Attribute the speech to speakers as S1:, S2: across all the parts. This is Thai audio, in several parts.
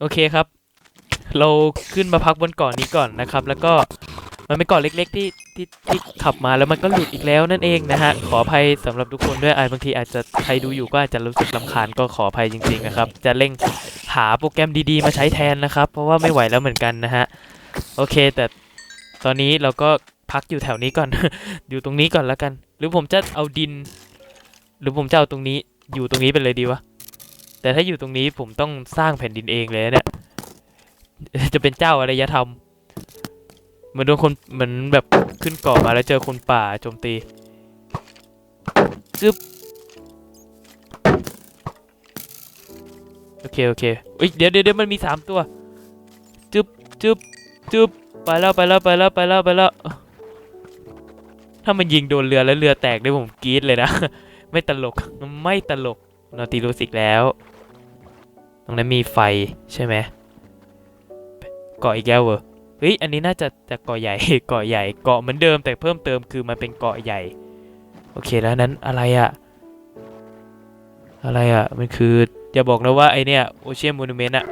S1: โอเคครับ เราขึ้นมาพักบนเกาะนี้ก่อนนะครับ แล้วก็มันเป็นเกาะเล็ก ๆ ที่ที่ที่ขับมาแล้วมันก็หลุดอีกแล้วนั่นเองนะฮะขออภัยสำหรับทุกคนด้วยอาจบางทีอาจจะใครดูอยู่ก็อาจจะรู้สึกลำคาญก็ขออภัยจริงๆนะครับ จะเร่งหาโปรแกรมดีๆ มาใช้แทนนะครับ เพราะว่าไม่ไหวแล้วเหมือนกันนะฮะโอเค แต่ตอนนี้เราก็พักอยู่แถวนี้ก่อน อยู่ตรงนี้ก่อนแล้วกัน หรือผมจะเอาดิน หรือผมจะเอาตรงนี้อยู่ตรงนี้ไปเลยดีวะ แต่ถ้าอยู่ตรงนี้ผมต้องสร้างแผ่นดินเองเลยเนี่ย จะเป็นเจ้าอารยธรรม เหมือนโดนคนเหมือนแบบขึ้นเกาะมาแล้วเจอคนป่าโจมตีจึ๊บโอเคโอเคเอ้ยเดี๋ยวเดี๋ยวมันมีสามตัวจึ๊บจึ๊บจึ๊บไปแล้วไปแล้วไปแล้วไปแล้วไปแล้วถ้ามันยิงโดนเรือแล้วเรือแตกได้ผมกรี๊ดเลยนะ ไม่ตลกไม่ตลกนอติลูสิกแล้ว ตรงนั้นมีไฟใช่ไหมเกาะอีกแล้วเหรอเฮ้ยอันนี้น่าจะจะเกาะใหญ่เกาะใหญ่เกาะเหมือนเดิมแต่เพิ่มเติมคือมันเป็นเกาะใหญ่ โอเคแล้วนั้นอะไรอะอะไรอะมันคืออย่าบอกนะว่าไอเนี่ยโอเชียนมูนูเมนต์อะ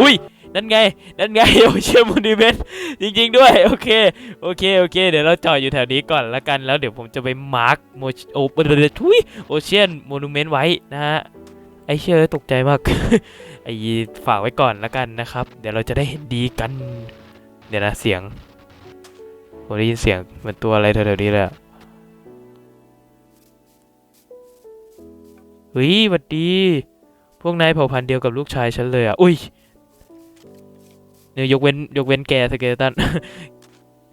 S1: อุ้ยนั่นไง นั่นไงโอเชียนมูนูเมนต์จริง ๆ ด้วย โอเค โอเค โอเค เดี๋ยวเราจอดอยู่แถวนี้ก่อนละกัน แล้วเดี๋ยวผมจะไปมาร์กโมโอทุยโอเชียนมูนูเมนต์ไว้นะฮะ ไอเชื่อตกใจมาก ไอฝากไว้ก่อนและกันนะครับ เดี๋ยวเราจะได้เห็นดีกัน เดี๋ยวนะเสียงผมได้ยินเสียงเหมือนตัวอะไรแถวๆนี้เลยอะเฮ้ยหวัดดี พวกนายเผ่าพันธุ์เดียวกับลูกชายฉันเลยอะ อุ้ยเนี่ยยกเว้นยกเว้นแกสเกลตัน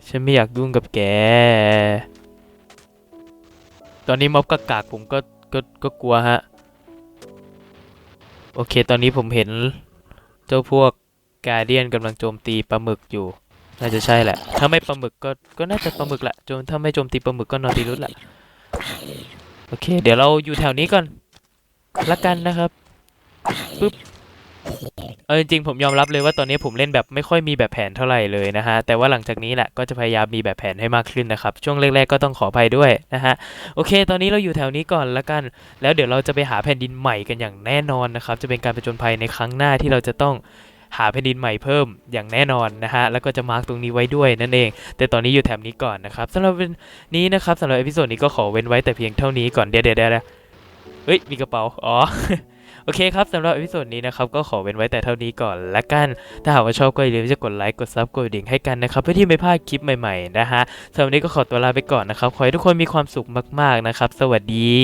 S1: ฉันไม่อยากยุ่งกับแก ตอนนี้ม็อบกากากผมก็ก็ก็กลัวฮะ โอเค ตอนนี้ผมเห็นเจ้าพวกกาเดียนกำลังโจมตีปลาหมึกอยู่ น่าจะใช่แหละ ถ้าไม่ปลาหมึกก็ ก็น่าจะปลาหมึกแหละโจมถ้าไม่โจมตีปลาหมึกก็นอติลุสแหละ โอเค เดี๋ยวเราอยู่แถวนี้ก่อน ละกันนะครับ ปึ๊บ เออจริงผมยอมรับเลยว่าตอนนี้ผมเล่นแบบไม่ค่อยมีแบบแผนเท่าไหร่เลยนะฮะ แต่ว่าหลังจากนี้แหละก็จะพยายามมีแบบแผนให้มากขึ้นนะครับ ช่วงแรกๆก็ต้องขออภัยด้วยนะฮะ โอเค ตอนนี้เราอยู่แถวนี้ก่อนละกัน แล้วเดี๋ยวเราจะไปหาแผ่นดินใหม่กันอย่างแน่นอนนะครับ จะเป็นการผจญภัยในครั้งหน้าที่เราจะต้องหาแผ่นดินใหม่เพิ่มอย่างแน่นอนนะฮะ แล้วก็จะมาร์กตรงนี้ไว้ด้วยนั่นเอง แต่ตอนนี้อยู่แถบนี้ก่อนนะครับสำหรับวันนี้นะครับสำหรับเอพิโซดนี้ก็ขอเว้นไว้แต่เพียงเท่านี้ก่อนเดี๋ยวเดี๋ยว เฮ้ย มีกระเป๋า อ๋อ โอเคครับสำหรับอพิโซดนี้นะครับ ก็ขอเว้นไว้แต่เท่านี้ก่อนละกัน ถ้าหากว่าชอบก็อย่าลืมจะกดไลค์กดซับกดดิ่งให้กันนะครับ เพื่อที่ไม่พลาดคลิปใหม่ๆนะฮะสำหรับวันนี้ก็ขอตัวลาไปก่อนนะครับ ขอให้ทุกคนมีความสุขมากๆนะครับ สวัสดี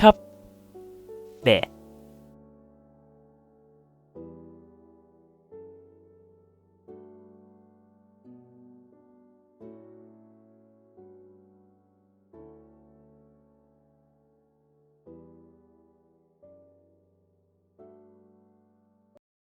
S1: ครับแดะ